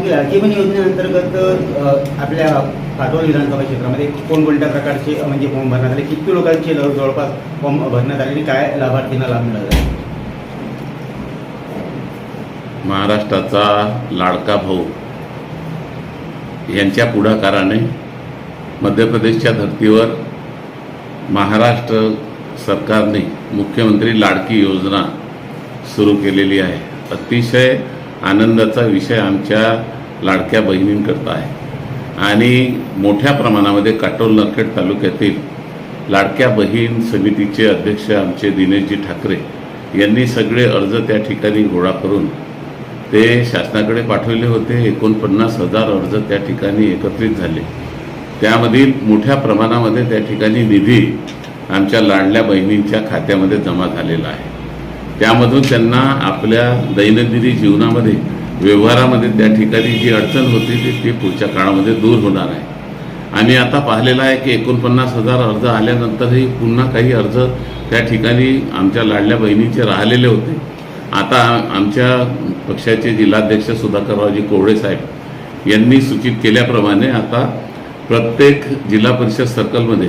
की लाडकी योजनेअंतर्गत आपल्या काटोल विधानसभा क्षेत्रामध्ये कोणकोणत्या प्रकारचे म्हणजे फॉर्म भरण्यात आले किती लोकांचे जवळपास फॉर्म भरण्यात आले आणि काय लाभार्थींना लाभ मिळाला आहे? महाराष्ट्राचा लाडका भाऊ यांच्या पुढाकाराने मध्य प्रदेशच्या धर्तीवर महाराष्ट्र सरकारने मुख्यमंत्री लाडकी योजना सुरू केलेली आहे अतिशय आनंदाचा विषय आमच्या लाडक्या बहिणींकरता आहे. आणि मोठ्या प्रमाणामध्ये काटोल नरखेड तालुक्यातील लाडक्या बहीण समितीचे अध्यक्ष आमचे दिनेशजी ठाकरे यांनी सगळे अर्ज त्या ठिकाणी गोळा करून ते शासनाकडे पाठवले होते. एकोणपन्नास हजार अर्ज त्या ठिकाणी एकत्रित झाले. त्यामधील मोठ्या प्रमाणामध्ये त्या ठिकाणी निधी आमच्या लाडल्या बहिणींच्या खात्यामध्ये जमा झालेला आहे. त्यामधून त्यांना आपल्या दैनंदिनी जीवनामध्ये व्यवहारामध्ये त्या ठिकाणी जी अडचण होती ती ती पुढच्या काळामध्ये दूर होणार आहे. आम्ही आता पाहिलेलं आहे की एकोणपन्नास हजार अर्ज आल्यानंतरही पुन्हा काही अर्ज त्या ठिकाणी आमच्या लाडल्या बहिणीचे राहिलेले होते. आता आमच्या पक्षाचे जिल्हाध्यक्ष सुधाकररावजी कोवळे साहेब यांनी सूचित केल्याप्रमाणे आता प्रत्येक जिल्हा परिषद सर्कलमध्ये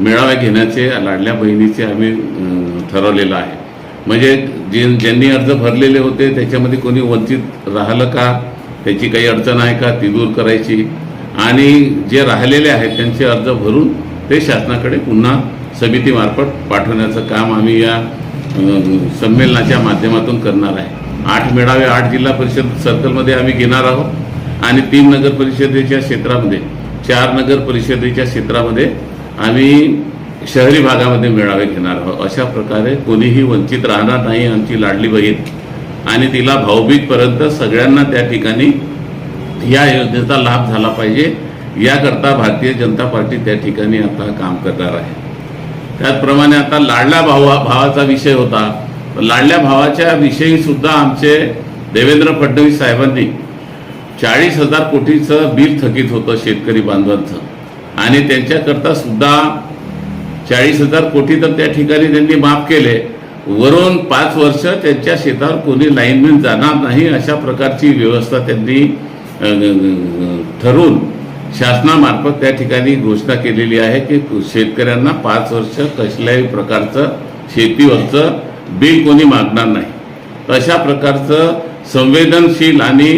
मेळावे घेण्याचे लाडल्या बहिणीचे आम्ही ठरवलेलं आहे. म्हणजे जे ज्यांनी अर्ज भरलेले होते त्याच्यामध्ये कोणी वंचित राहिलं का? त्याची काही अडचण आहे का? ती दूर करायची. आणि जे राहिलेले आहेत त्यांचे अर्ज भरून ते शासनाकडे पुन्हा समितीमार्फत पाठवण्याचं काम आम्ही या संमेलनाच्या माध्यमातून करणार आहे. आठ मेळावे आठ जिल्हा परिषद सर्कलमध्ये आम्ही घेणार आहोत. आणि तीन नगर परिषदेच्या क्षेत्रामध्ये चार नगर परिषदेच्या क्षेत्रामध्ये आम्ही शहरी भागामध्ये मेळावे घेणार आहोत. अशा प्रकारे कोणीही वंचित राहणार नाही आमची लाडली बहीण. आणि तिला भाऊबीजपर्यंत सगळ्यांना त्या ठिकाणी या योजनेचा लाभ झाला पाहिजे. याकरता भारतीय जनता पार्टी त्या ठिकाणी आता काम करणार आहे. त्याचप्रमाणे आता लाडल्या भावा भावाचा विषय होता. लाडल्या भावाच्या विषयी सुद्धा आमचे देवेंद्र फडणवीस साहेबांनी चाळीस हजार कोटीचं बिल थकीत होतं शेतकरी बांधवांचं. आणि त्यांच्याकरता सुद्धा चाळीस हजार कोटी तर त्या ठिकाणी त्यांनी माफ केले. वरून पाच वर्ष त्यांच्या शेतावर कोणी लाईनमॅन जाणार नाही अशा प्रकारची व्यवस्था त्यांनी ठरवून शासनामार्फत त्या ठिकाणी घोषणा केलेली आहे की शेतकऱ्यांना पाच वर्ष कसल्याही प्रकारचं शेतीवरचं बिल कोणी मागणार नाही. अशा प्रकारचं संवेदनशील आणि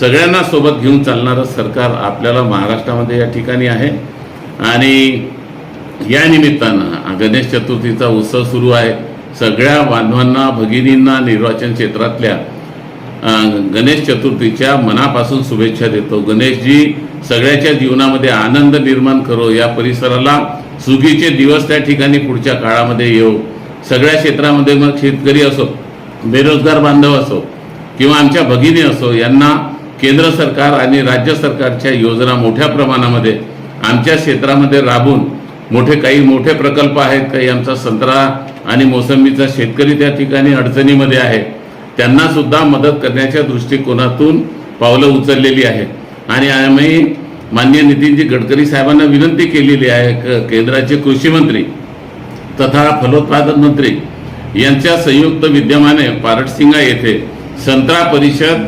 सगळ्यांना सोबत घेऊन चालणारं सरकार आपल्याला महाराष्ट्रामध्ये या ठिकाणी आहे. आणि या निमित्तानं गणेश चतुर्थीचा उत्सव सुरू आहे. सगळ्या बांधवांना भगिनींना निर्वाचन क्षेत्रातल्या गणेश चतुर्थीच्या मनापासून शुभेच्छा देतो. गणेशजी सगळ्याच्या जीवनामध्ये आनंद निर्माण करो. या परिसराला सुगीचे दिवस त्या ठिकाणी पुढच्या काळामध्ये येऊ सगळ्या क्षेत्रामध्ये मग शेतकरी असो बेरोजगार बांधव असो किंवा आमच्या भगिनी असो यांना केंद्र सरकार आणि राज्य सरकारच्या योजना मोठ्या प्रमाणामध्ये आमच्या क्षेत्रामध्ये राबून मोठे काही मोठे प्रकल्प आहेत काही आमचा संत्रा आणि मोसंबीचा शेतकरी त्या ठिकाणी अडचणीमध्ये आहे. त्यांना सुद्धा मदत करण्याच्या दृष्टिकोनातून पावलं उचललेली आहेत. आणि आम्ही मान्य नितीनजी गडकरी साहेबांना विनंती केलेली आहे केंद्राचे कृषी मंत्री तथा फलोत्पादन मंत्री यांच्या संयुक्त विद्यमाने पारटसिंगा येथे संत्रा परिषद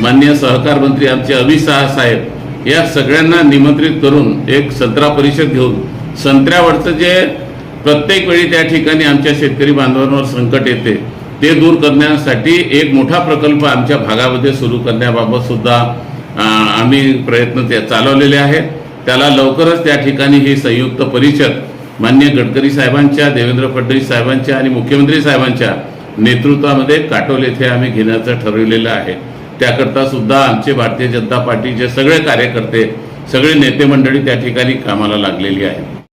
मान्य सहकार मंत्री आमचे अमित शहा साहेब या सगळ्यांना निमंत्रित करून एक संत्रा परिषद घेऊन संत्र्यावरचं जे प्रत्येक वेळी त्या ठिकाणी आमच्या शेतकरी बांधवांवर संकट येते ते दूर करण्यासाठी एक मोठा प्रकल्प आमच्या भागामध्ये सुरू करण्याबाबत सुद्धा आम्ही प्रयत्न ते चालवलेले आहेत. त्याला लवकरच त्या ठिकाणी ही संयुक्त परिषद मान्य गडकरी साहेबांच्या देवेंद्र फडणवीस साहेबांच्या आणि मुख्यमंत्री साहेबांच्या नेतृत्वामध्ये काटोल येथे आम्ही घेण्याचं ठरवलेलं आहे. त्याकरता सुद्धा आमचे भारतीय जनता पार्टीचे सगळे कार्यकर्ते सगळे नेते मंडळी त्या ठिकाणी कामाला लागलेली आहेत.